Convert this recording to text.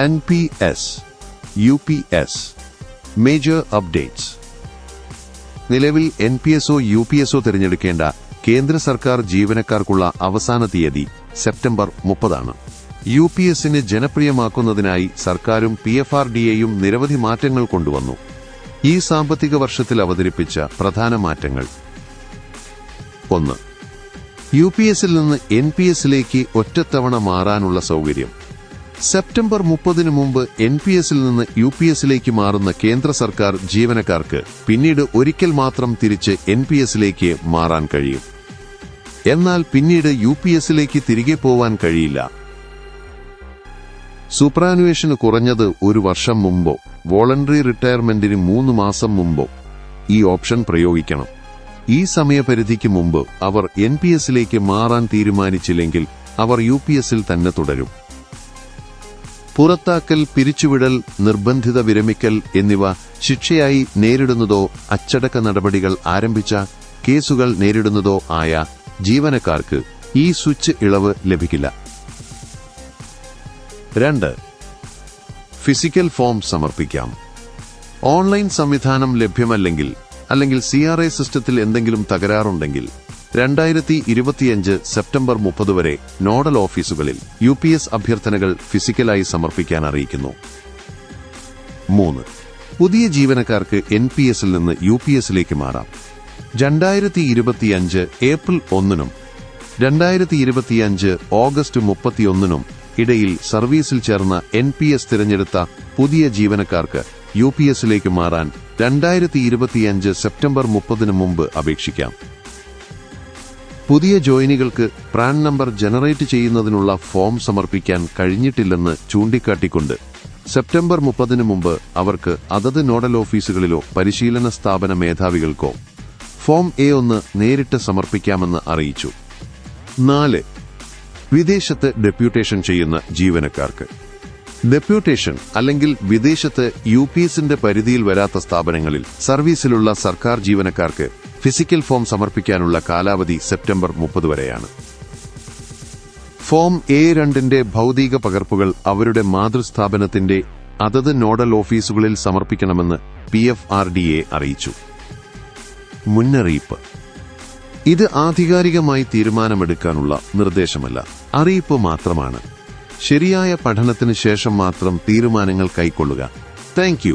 N P S U P S major updates നിലവിൽ N P S ഒ U P S ഒ തിരഞ്ഞെടുക്കേണ്ട കേന്ദ്ര സർക്കാർ ജീവനക്കാർക്കുള്ള അവസാന തീയതി സെപ്റ്റംബർ മുപ്പതാണ്. യു പി എസിന് ജനപ്രിയമാക്കുന്നതിനായി സർക്കാരും പി എഫ് ആർ ഡി എയും നിരവധി മാറ്റങ്ങൾ കൊണ്ടുവന്നു. ഈ സാമ്പത്തിക വർഷത്തിൽ അവതരിപ്പിച്ച പ്രധാന മാറ്റങ്ങൾ. ഒന്ന് യു പി എസിൽ നിന്ന് എൻ പി എസിലേക്ക് ഒറ്റത്തവണ മാറാനുള്ള സൗകര്യം. സെപ്റ്റംബർ മുപ്പതിന് മുമ്പ് എൻ പി എസിൽ നിന്ന് യു പി എസിലേക്ക് മാറുന്ന കേന്ദ്ര സർക്കാർ ജീവനക്കാർക്ക് പിന്നീട് ഒരിക്കൽ മാത്രം തിരിച്ച് എൻ പി എസിലേക്ക് മാറാൻ കഴിയും. എന്നാൽ പിന്നീട് യു പി എസിലേക്ക് തിരികെ പോവാൻ കഴിയില്ല. സൂപ്രാനുവേഷൻ കുറഞ്ഞത് ഒരു വർഷം മുമ്പോ വോളണ്ടറി റിട്ടയർമെന്റിന് മൂന്ന് മാസം മുമ്പോ ഈ ഓപ്ഷൻ പ്രയോഗിക്കണം. ഈ സമയപരിധിക്ക് മുമ്പ് അവർ എൻ പി എസിലേക്ക് മാറാൻ തീരുമാനിച്ചില്ലെങ്കിൽ അവർ യു പി എസിൽ തന്നെ തുടരും. പുറത്താക്കൽ പിരിച്ചുവിടൽ നിർബന്ധിത വിരമിക്കൽ എന്നിവ ശിക്ഷയായി നേരിടുന്നതോ അച്ചടക്ക നടപടികൾ ആരംഭിച്ച കേസുകൾ നേരിടുന്നതോ ആയ ജീവനക്കാർക്ക് ഈ സ്വിച്ച് ഇളവ് ലഭിക്കില്ല. രണ്ട്. ഫിസിക്കൽ ഫോം സമർപ്പിക്കാം. ഓൺലൈൻ സംവിധാനം ലഭ്യമല്ലെങ്കിൽ അല്ലെങ്കിൽ സി സിസ്റ്റത്തിൽ എന്തെങ്കിലും തകരാറുണ്ടെങ്കിൽ രണ്ടായിരത്തി ഇരുപത്തിയഞ്ച് സെപ്റ്റംബർ മുപ്പത് വരെ നോഡൽ ഓഫീസുകളിൽ യു പി എസ് അഭ്യർത്ഥനകൾ ഫിസിക്കലായി സമർപ്പിക്കാൻ അറിയിക്കുന്നു. മൂന്ന്. പുതിയ ജീവനക്കാർക്ക് എൻ പി എസിൽ നിന്ന് യു പി എസിലേക്ക് മാറാം. രണ്ടായിരത്തി ഇരുപത്തിയഞ്ച് ഏപ്രിൽ ഒന്നിനും രണ്ടായിരത്തി ഇരുപത്തിയഞ്ച് ഓഗസ്റ്റ് മുപ്പത്തിയൊന്നിനും ഇടയിൽ സർവീസിൽ ചേർന്ന എൻ പി എസ് തിരഞ്ഞെടുത്ത പുതിയ ജീവനക്കാർക്ക് യു പി എസിലേക്ക് മാറാൻ രണ്ടായിരത്തി ഇരുപത്തിയഞ്ച് സെപ്റ്റംബർ മുപ്പതിനു മുമ്പ് അപേക്ഷിക്കാം. പുതിയ ജോയിനികൾക്ക് പ്രാൻ നമ്പർ ജനറേറ്റ് ചെയ്യുന്നതിനുള്ള ഫോം സമർപ്പിക്കാൻ കഴിഞ്ഞിട്ടില്ലെന്ന് ചൂണ്ടിക്കാട്ടിക്കൊണ്ട് സെപ്റ്റംബർ മുപ്പതിന് മുമ്പ് അവർക്ക് അതത് നോഡൽ ഓഫീസുകളിലോ പരിശീലന സ്ഥാപന മേധാവികൾക്കോ ഫോം എ ഒന്ന് നേരിട്ട് സമർപ്പിക്കാമെന്ന് അറിയിച്ചു. നാല് വിദേശത്ത് ഡെപ്യൂട്ടേഷൻ ചെയ്യുന്ന ജീവനക്കാർക്ക്. ഡെപ്യൂട്ടേഷൻ അല്ലെങ്കിൽ വിദേശത്ത് യു പി എസിന്റെ പരിധിയിൽ വരാത്ത സ്ഥാപനങ്ങളിൽ സർവീസിലുള്ള സർക്കാർ ജീവനക്കാർക്ക് ഫിസിക്കൽ ഫോം സമർപ്പിക്കാനുള്ള കാലാവധി സെപ്റ്റംബർ മുപ്പത് വരെയാണ്. ഫോം എ രണ്ടിന്റെ ഭൗതിക പകർപ്പുകൾ അവരുടെ മാതൃസ്ഥാപനത്തിന്റെ അതത് നോഡൽ ഓഫീസുകളിൽ സമർപ്പിക്കണമെന്ന് P F R D A അറിയിച്ചു. മുന്നറിയിപ്പ്. ഇത് ആധികാരികമായി തീരുമാനമെടുക്കാനുള്ള നിർദ്ദേശമല്ല. അറിയിപ്പ് മാത്രമാണ്. ശരിയായ പഠനത്തിന് ശേഷം മാത്രം തീരുമാനങ്ങൾ കൈക്കൊള്ളുക. താങ്ക്